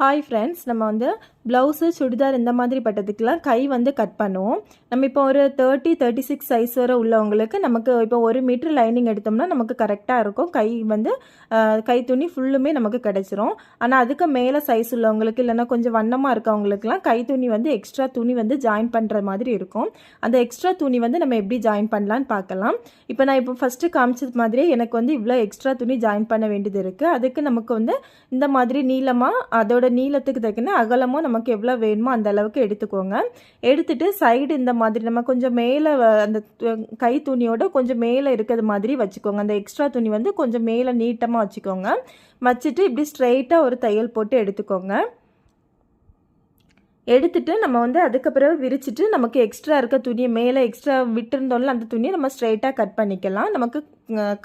Hi friends நம்ம வந்து blouse churidar இந்த மாதிரி பட்டதுக்கெலாம் கை வந்து கட் பண்ணுவோம். நம்ம இப்போ ஒரு தேர்ட்டி தேர்ட்டி சிக்ஸ் சைஸ் வரை உள்ளவங்களுக்கு நமக்கு இப்போ ஒரு மீட்ரு லைனிங் எடுத்தோம்னா நமக்கு கரெக்டாக இருக்கும். கை வந்து கை துணி ஃபுல்லுமே நமக்கு கிடச்சிரும். ஆனால் அதுக்கு மேலே சைஸ் உள்ளவங்களுக்கு இல்லைன்னா கொஞ்சம் வண்ணமாக இருக்கவங்களுக்குலாம் கை துணி வந்து எக்ஸ்ட்ரா துணி வந்து ஜாயின் பண்ணுற மாதிரி இருக்கும். அந்த எக்ஸ்ட்ரா துணி வந்து நம்ம எப்படி ஜாயின் பண்ணலான்னு பார்க்கலாம். இப்போ நான் இப்போ ஃபஸ்ட்டு காமிச்சது மாதிரியே எனக்கு வந்து இவ்வளோ எக்ஸ்ட்ரா துணி ஜாயின் பண்ண வேண்டியது இருக்குது அதுக்கு நமக்கு வந்து இந்த மாதிரி நீளமாக அதோட நீளத்துக்கு தக்கின அகலமும் நமக்கு எவ்வளோ வேணுமோ அந்த அளவுக்கு எடுத்துக்கோங்க. எடுத்துட்டு சைடு இந்த மாதிரி நம்ம கொஞ்சம் மேலே அந்த து- கை துணியோட கொஞ்சம் மேலே இருக்கிறது மாதிரி வச்சுக்கோங்க. அந்த எக்ஸ்ட்ரா துணி வந்து கொஞ்சம் மேலே நீட்டமாக வச்சுக்கோங்க. வச்சுட்டு இப்படி ஸ்ட்ரெயிட்டாக ஒரு தையல் போட்டு எடுத்துக்கோங்க. எடுத்துட்டு நம்ம வந்து அதுக்கு பிறகு விரிச்சிட்டு நமக்கு எக்ஸ்ட்ரா இருக்க துணியை மேலே எக்ஸ்ட்ரா விட்டுருந்தோம்ல அந்த துணியை நம்ம ஸ்ட்ரைட்டாக கட் பண்ணிக்கலாம். நமக்கு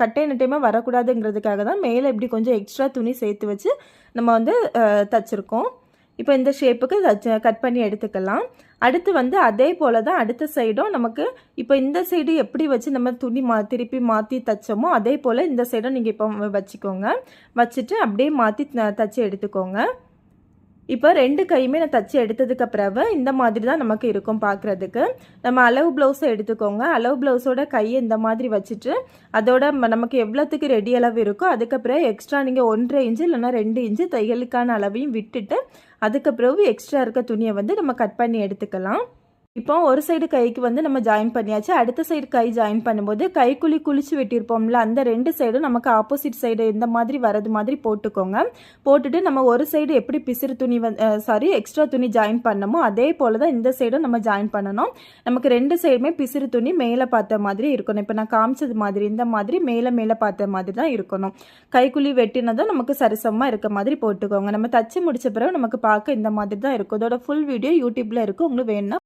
கட்டை நட்டையமாக வரக்கூடாதுங்கிறதுக்காக தான் மேலே இப்படி கொஞ்சம் எக்ஸ்ட்ரா துணி சேர்த்து வச்சு நம்ம வந்து தச்சுருக்கோம். இப்போ இந்த ஷேப்புக்கு கட் பண்ணி எடுத்துக்கலாம். அடுத்து வந்து அதே போல் தான் அடுத்த சைடும் நமக்கு இப்போ இந்த சைடு எப்படி வச்சு நம்ம துணி மா திருப்பி மாற்றி தைச்சோமோ அதே போல் இந்த சைடும் நீங்கள் இப்போ வச்சுக்கோங்க. வச்சுட்டு அப்படியே மாற்றி தச்சு எடுத்துக்கோங்க. இப்போ ரெண்டு கையுமே நான் தச்சு எடுத்ததுக்கு பிறகு இந்த மாதிரி தான் நமக்கு இருக்கும் பார்க்குறதுக்கு நம்ம அளவு ப்ளவுஸை எடுத்துக்கோங்க. அளவு ப்ளவுஸோட கையை இந்த மாதிரி வச்சுட்டு அதோட நமக்கு எவ்வளோத்துக்கு ரெடி அளவு இருக்கோ அதுக்கப்புறம் எக்ஸ்ட்ரா நீங்கள் ஒன்றரை இன்ச்சு இல்லைன்னா ரெண்டு இன்ச்சு தையலுக்கான அளவையும் விட்டுட்டு அதுக்கு பிறகு எக்ஸ்ட்ரா இருக்க துணியை வந்து நம்ம கட் பண்ணி எடுத்துக்கலாம். இப்போ ஒரு சைடு கைக்கு வந்து நம்ம ஜாயின் பண்ணியாச்சு. அடுத்த சைடு கை ஜாயின் பண்ணும்போது கைக்குழி குளிச்சு வெட்டியிருப்போம்ல அந்த ரெண்டு சைடும் நமக்கு ஆப்போசிட் சைடு இந்த மாதிரி வரது மாதிரி போட்டுக்கோங்க. போட்டுட்டு நம்ம ஒரு சைடு எப்படி பிசிறு துணி வந்து சாரி எக்ஸ்ட்ரா துணி ஜாயின் பண்ணமோ அதே போல் தான் இந்த சைடும் நம்ம ஜாயின் பண்ணணும். நமக்கு ரெண்டு சைடுமே பிசிறு துணி மேலே பார்த்த மாதிரி இருக்கணும். இப்போ நான் காமிச்சது மாதிரி இந்த மாதிரி மேலே மேலே பார்த்த மாதிரி தான் இருக்கணும். கைக்குழி வெட்டினதும் நமக்கு சரிசமமாக இருக்க மாதிரி போட்டுக்கோங்க. நம்ம தச்சு முடிச்ச பிறகு நமக்கு பார்க்க இந்த மாதிரி தான் இருக்கும். இதோட ஃபுல் வீடியோ யூடியூப்பில் இருக்கும் உங்களுக்கு வேணும்னா